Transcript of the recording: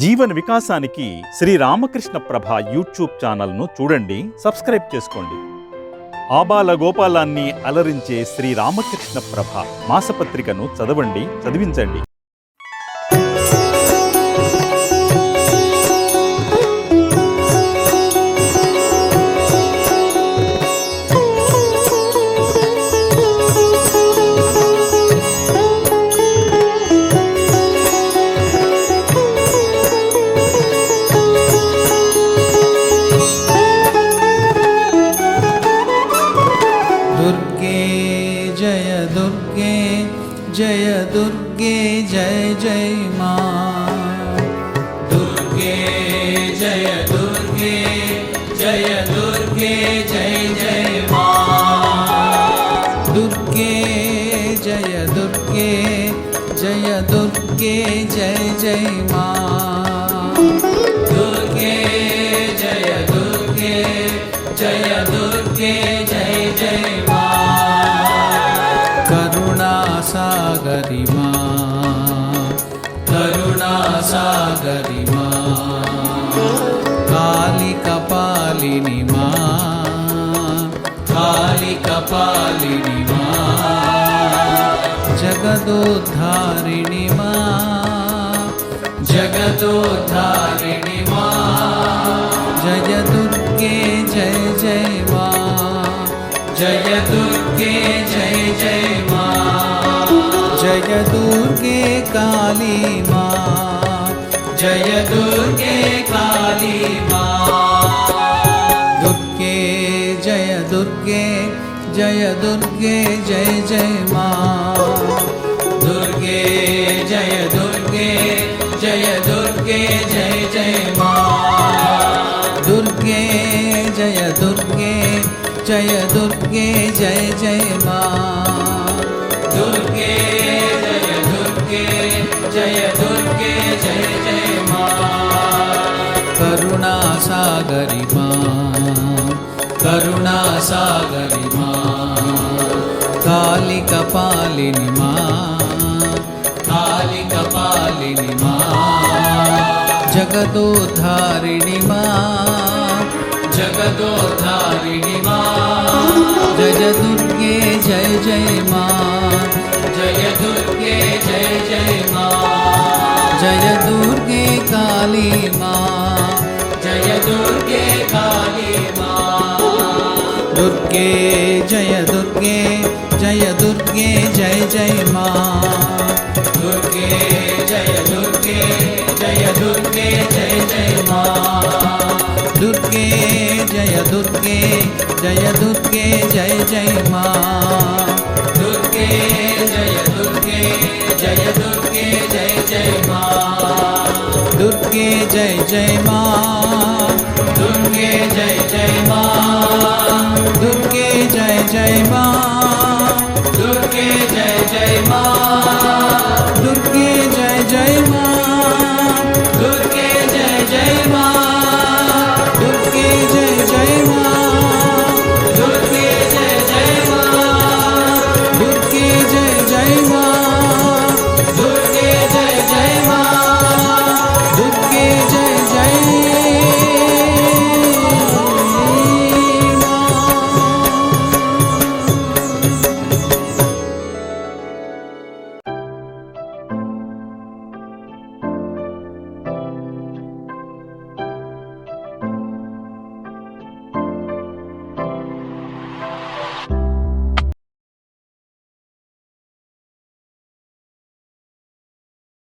జీవన వికాసానికి శ్రీ రామకృష్ణ ప్రభ యూట్యూబ్ ఛానల్ను చూడండి సబ్స్క్రైబ్ చేసుకోండి. ఆబాల గోపాలాన్ని అలరించే శ్రీ రామకృష్ణ ప్రభ మాసపత్రికను చదవండి చదివించండి. दुर्गे जय दुर्गे जय जय माँ। दुर्गे जय दुर्गे जय दुर्गे जय जय माँ। दुर्गे जय दुर्गे जय दुर्गे जय जय माँ। दुर्गे सागरी माँ करुणा सागरी माँ काली कपालिनी माँ काली कपालिनी माँ जगदोद्धारिणी माँ जगदोद्धारिणी माँ जय दुर्गे जय जय माँ जय काली माँ जय दुर्गे काली माँ दुर्गे जय दुर्गे जय दुर्गे जय जय माँ दुर्गे जय दुर्गे जय दुर्गे जय जय माँ दुर्गे जय दुर्गे जय दुर्गे जय जय माँ दुर्गे जय दुर्गे जय दुर्गे, जय जय माँ। करुणा सागरी माँ, करुणा सागरी माँ। काली कपालिनी माँ काली कपालिनी माँ। जगदोद्धारिणी माँ जगदोद्धारिणी माँ। जय दुर्गे, जय जय माँ। जय दुर्गे, जय जय माँ। जय दुर्गे काली माँ जय दुर्गे काली माँ दुर्गे जय दुर्गे जय दुर्गे जय जय माँ दुर्गे जय दुर्गे जय दुर्गे जय जय माँ दुर्गे जय दुर्गे जय दुर्गे जय जय माँ दुर्गे जय दुर्गे जय जय माँ।